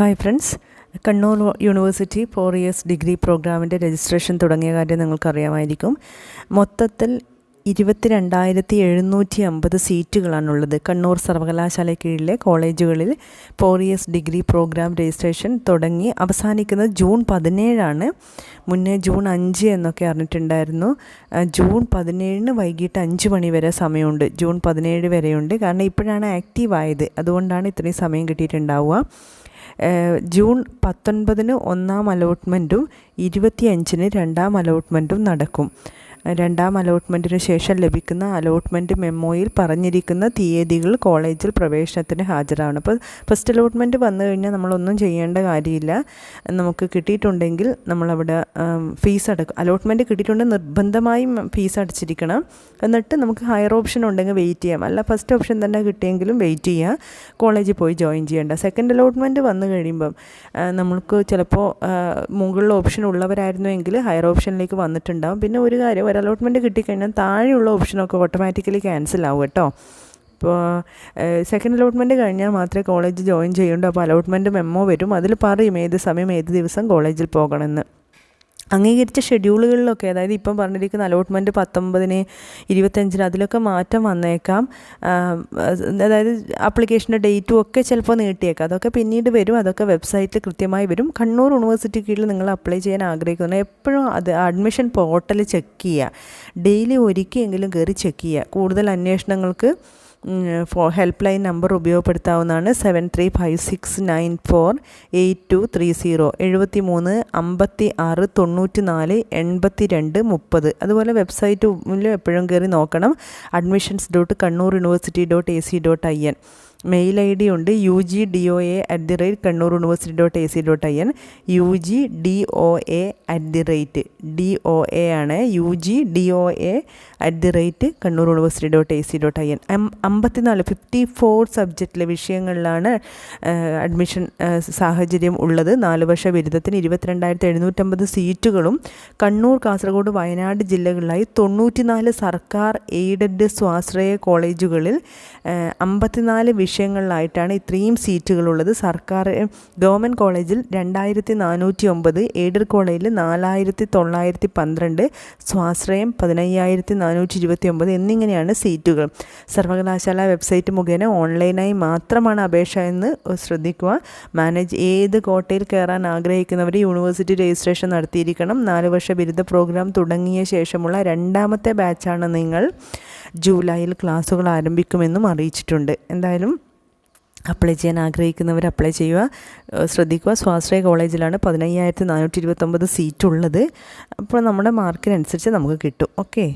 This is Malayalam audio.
Hi friends Kannur university four years degree പ്രോഗ്രാമിന്റെ രജിസ്ട്രേഷൻ തുടങ്ങിയ കാര്യം നിങ്ങൾക്കറിയാമായിരിക്കും. മൊത്തത്തിൽ ഇരുപത്തിരണ്ടായിരത്തി എഴുന്നൂറ്റി അമ്പത് സീറ്റുകളാണുള്ളത്. കണ്ണൂർ സർവകലാശാല കീഴിലെ കോളേജുകളിൽ four years degree programme registration തുടങ്ങി അവസാനിക്കുന്നത് ജൂൺ പതിനേഴാണ്. മുന്നേ ജൂൺ അഞ്ച് എന്നൊക്കെ അറിഞ്ഞിട്ടുണ്ടായിരുന്നു. ജൂൺ പതിനേഴിന് വൈകിട്ട് അഞ്ച് മണി വരെ സമയമുണ്ട്. ജൂൺ പതിനേഴ് വരെയുണ്ട്. കാരണം ഇപ്പോഴാണ് ആക്റ്റീവ് ആയത്. അതുകൊണ്ടാണ് ഇത്രയും സമയം കിട്ടിയിട്ടുണ്ടാവുക. ജൂൺ പത്തൊൻപതിന് ഒന്നാം അലോട്ട്മെന്റും ഇരുപത്തിയഞ്ചിന് രണ്ടാം അലോട്ട്മെന്റും നടക്കും. രണ്ടാം അലോട്ട്മെന്റിന് ശേഷം ലഭിക്കുന്ന അലോട്ട്മെന്റ് മെമ്മോയിൽ പറഞ്ഞിരിക്കുന്ന തീയതികൾ കോളേജിൽ പ്രവേശനത്തിന് ഹാജരാണ് അപ്പോൾ ഫസ്റ്റ് അലോട്ട്മെന്റ് വന്നു കഴിഞ്ഞാൽ നമ്മളൊന്നും ചെയ്യേണ്ട കാര്യമില്ല. നമുക്ക് കിട്ടിയിട്ടുണ്ടെങ്കിൽ നമ്മളവിടെ ഫീസ് അടക്കും അലോട്ട്മെന്റ് കിട്ടിയിട്ടുണ്ടെങ്കിൽ നിർബന്ധമായും ഫീസ് അടച്ചിരിക്കണം. എന്നിട്ട് നമുക്ക് ഹയർ ഓപ്ഷൻ ഉണ്ടെങ്കിൽ വെയിറ്റ് ചെയ്യാം. അല്ല ഫസ്റ്റ് ഓപ്ഷൻ തന്നെ കിട്ടിയെങ്കിലും വെയിറ്റ് ചെയ്യാം. കോളേജിൽ പോയി ജോയിൻ ചെയ്യേണ്ട. സെക്കൻഡ് അലോട്ട്മെന്റ് വന്നു കഴിയുമ്പം നമുക്ക് ചിലപ്പോൾ മുകളിൽ ഓപ്ഷൻ ഉള്ളവരായിരുന്നു എങ്കിൽ ഹയർ ഓപ്ഷനിലേക്ക് വന്നിട്ടുണ്ടാവും. പിന്നെ ഒരു കാര്യം ഒരു അലോട്ട്മെന്റ് കിട്ടിക്കഴിഞ്ഞാൽ താഴെയുള്ള ഓപ്ഷനൊക്കെ ഓട്ടോമാറ്റിക്കലി ക്യാൻസൽ ആവും കേട്ടോ. ഇപ്പോൾ സെക്കൻഡ് അലോട്ട്മെന്റ് കഴിഞ്ഞാൽ മാത്രമേ കോളേജ് ജോയിൻ ചെയ്യുള്ളൂ അപ്പോൾ അലോട്ട്മെന്റ് മെമ്മോ വരും. അതിൽ പറയും ഏത് സമയം ഏത് ദിവസം കോളേജിൽ പോകണമെന്ന്. അംഗീകരിച്ച ഷെഡ്യൂളുകളിലൊക്കെ അതായത് ഇപ്പം പറഞ്ഞിരിക്കുന്ന അലോട്ട്മെന്റ് പത്തൊമ്പതിന് ഇരുപത്തഞ്ചിന് അതിലൊക്കെ മാറ്റം വന്നേക്കാം. അതായത് ആപ്ലിക്കേഷന്റെ ഡേറ്റും ഒക്കെ ചിലപ്പോൾ നീട്ടിയേക്കാം. അതൊക്കെ പിന്നീട് വരും. അതൊക്കെ വെബ്സൈറ്റിൽ കൃത്യമായി വരും. കണ്ണൂർ യൂണിവേഴ്സിറ്റി കീഴിൽ നിങ്ങൾ അപ്ലൈ ചെയ്യാൻ ആഗ്രഹിക്കുന്നു എപ്പോഴും അത് അഡ്മിഷൻ പോർട്ടൽ ചെക്ക് ചെയ്യുക. ഡെയിലി ഒരിക്കലെങ്കിലും കയറി ചെക്ക് ചെയ്യുക. കൂടുതൽ അന്വേഷണങ്ങൾക്ക് ഫോ help line number ഉപയോഗപ്പെടുത്താവുന്നതാണ് seven three five six nine four eight two three zero എഴുപത്തി മൂന്ന് അമ്പത്തി ആറ് തൊണ്ണൂറ്റി നാല് എൺപത്തി രണ്ട് മുപ്പത്. അതുപോലെ വെബ്സൈറ്റിൽ എപ്പോഴും കയറി നോക്കണം. Admissions dot Kannur university dot A C dot I N mail I D ഉണ്ട് U G D O A at the rate Kannur university dot A C dot I N U G D O A at the rate D O A ആണ് U G D O A at the rate Kannur university dot A C dot I N അമ്പത്തിനാല് ഫിഫ്റ്റി ഫോർ സബ്ജക്റ്റിലെ വിഷയങ്ങളിലാണ് അഡ്മിഷൻ സാഹചര്യം ഉള്ളത്. നാല് വർഷ ബിരുദത്തിന് ഇരുപത്തിരണ്ടായിരത്തി എഴുന്നൂറ്റമ്പത് സീറ്റുകളും കണ്ണൂർ കാസർഗോഡ് വയനാട് ജില്ലകളിലായി തൊണ്ണൂറ്റിനാല് സർക്കാർ എയ്ഡഡ് സ്വാശ്രയ കോളേജുകളിൽ അമ്പത്തിനാല് വിഷയങ്ങളിലായിട്ടാണ് ഇത്രയും സീറ്റുകളുള്ളത്. സർക്കാർ ഗവൺമെന്റ് കോളേജിൽ രണ്ടായിരത്തി നാനൂറ്റി ഒമ്പത് എയ്ഡഡ് കോളേജിൽ നാലായിരത്തി തൊള്ളായിരത്തി പന്ത്രണ്ട് സ്വാശ്രയം പതിനയ്യായിരത്തി നാനൂറ്റി ഇരുപത്തി ഒമ്പത് എന്നിങ്ങനെയാണ് സീറ്റുകൾ. സർവകലാശാല വെബ്സൈറ്റ് മുഖേന ഓൺലൈനായി മാത്രമാണ് അപേക്ഷ എന്ന് ശ്രദ്ധിക്കുക. മാനേജ് ഏത് കോട്ടയിൽ കയറാൻ ആഗ്രഹിക്കുന്നവർ യൂണിവേഴ്സിറ്റി രജിസ്ട്രേഷൻ നടത്തിയിരിക്കണം. നാല് വർഷ ബിരുദ പ്രോഗ്രാം തുടങ്ങിയ ശേഷമുള്ള രണ്ടാമത്തെ ബാച്ചാണ് നിങ്ങൾ. ജൂലൈയിൽ ക്ലാസ്സുകൾ ആരംഭിക്കുമെന്നും അറിയിച്ചിട്ടുണ്ട്. എന്തായാലും അപ്ലൈ ചെയ്യാൻ ആഗ്രഹിക്കുന്നവർ അപ്ലൈ ചെയ്യുക. ശ്രദ്ധിക്കുക. സ്വാശ്രയ കോളേജിലാണ് പതിനയ്യായിരത്തി നാനൂറ്റി ഇരുപത്തൊമ്പത് സീറ്റുള്ളത്. അപ്പോൾ നമ്മുടെ മാർക്കിനനുസരിച്ച് നമുക്ക് കിട്ടും. ഓക്കെ?